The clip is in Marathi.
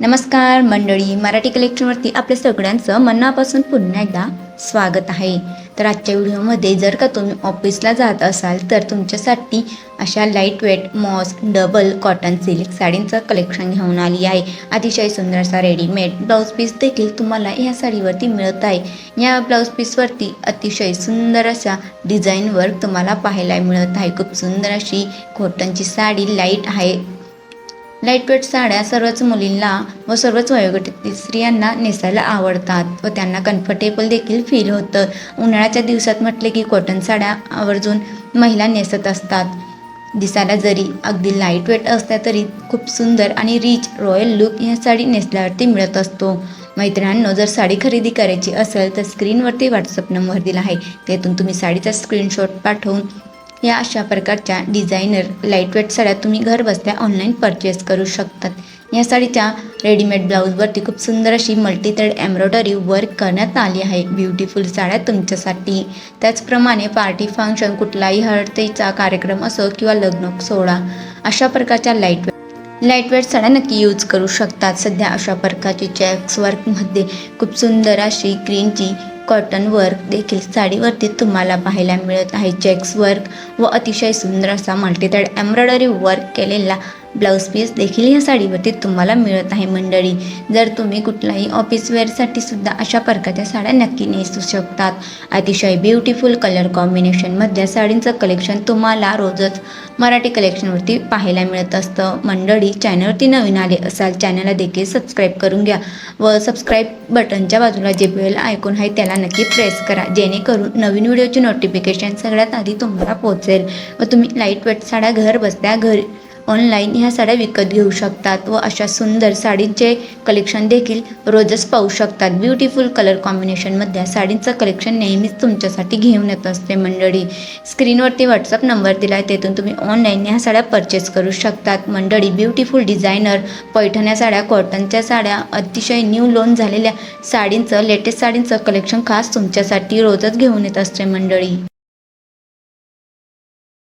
नमस्कार मंडळी मराठी कलेक्शनवरती आपल्या सगळ्यांचं मनापासून पुन्हा एकदा स्वागत आहे. तर आजच्या व्हिडिओमध्ये जर का तुम्ही ऑफिसला जात असाल तर तुमच्यासाठी अशा light weight moss double cotton silk साडींचं collection घेऊन आली आहे. अतिशय सुंदर असा रेडीमेड ब्लाऊज पीस देखील तुम्हाला ह्या साडीवरती मिळत आहे. या ब्लाऊज पीसवरती अतिशय सुंदर अशा डिझाईन वर्क तुम्हाला पाहायला मिळत आहे. खूप सुंदर अशी कॉटनची साडी लाइट आहे. लाईटवेट साड्या सर्वच मुलींना व सर्वच वयोगटातील स्त्रियांना नेसायला आवडतात व त्यांना कम्फर्टेबल देखील फील होतं. उन्हाळ्याच्या दिवसात म्हटले की कॉटन साड्या आवर्जून महिला नेसत असतात. दिसायला जरी अगदी लाइट वेट असल्या तरी खूप सुंदर आणि रिच रॉयल लुक या साडी नेसल्यावरती मिळत असतो. मैत्रिणांनो जर साडी खरेदी करायची असेल तर स्क्रीनवरती व्हॉट्सअप नंबर दिला आहे. त्यातून तुम्ही साडीचा स्क्रीनशॉट पाठवून या अशा प्रकारच्या डिझायनर लाईटवेट साड्या तुम्ही घर बसल्या ऑनलाईन परचेस करू शकतात. या साडीच्या रेडीमेड ब्लाऊजवरती खूप सुंदर अशी मल्टी थ्रेड एम्ब्रॉयडरी वर्क करण्यात आली आहे. ब्युटिफुल साड्या तुमच्यासाठी. त्याचप्रमाणे पार्टी फंक्शन कुठलाही हळदीचा कार्यक्रम असो किंवा लग्न सोहळा अशा प्रकारच्या लाईटवेट लाईटवेट साड्या नक्की यूज करू शकतात. सध्या अशा प्रकारची चॅक्स वर्कमध्ये खूप सुंदर अशी ग्रीनची कॉटन वर्क देखील साडीवरती तुम्हाला पाहायला मिळत आहे. चेक्स वर्क व अतिशय सुंदर असा मल्टीथ्रेड एम्ब्रॉयडरी वर्क केलेला ब्लाऊज पीस देखील या साडीवरती तुम्हाला मिळत आहे मंडळी. जर तुम्ही कुठलाही ऑफिस वेअरसाठी सुद्धा अशा प्रकारच्या साड्या नक्की नेसू शकतात. अतिशय ब्युटिफुल कलर कॉम्बिनेशनमध्ये साडींचं कलेक्शन तुम्हाला रोजच मराठी कलेक्शनवरती पाहायला मिळत असतं. मंडळी चॅनलवरती नवीन आले असाल चॅनलला देखील सबस्क्राईब करून घ्या व सबस्क्राईब बटनच्या बाजूला जे बेल आयकॉन आहे त्याला नक्की प्रेस करा. जेणेकरून नवीन व्हिडिओची नोटिफिकेशन सगळ्यात आधी तुम्हाला पोहोचेल. व तुम्ही लाइट वेट साड्या घर बसल्या घरी ऑनलाईन ह्या साड्या विकत घेऊ शकतात व अशा सुंदर साडींचे कलेक्शन देखील रोजच पाहू शकतात. ब्युटिफुल कलर कॉम्बिनेशनमध्ये साडींचं कलेक्शन नेहमीच तुमच्यासाठी घेऊन येत असते मंडळी. स्क्रीनवरती व्हॉट्सअप नंबर दिला आहे तेथून तुम्ही ऑनलाईन ह्या साड्या परचेस करू शकतात. मंडळी ब्युटिफुल डिझायनर पैठण्या साड्या कॉटनच्या साड्या अतिशय न्यू लोन झालेल्या साडींचं लेटेस्ट साडींचं कलेक्शन खास तुमच्यासाठी रोजच घेऊन येत असते मंडळी.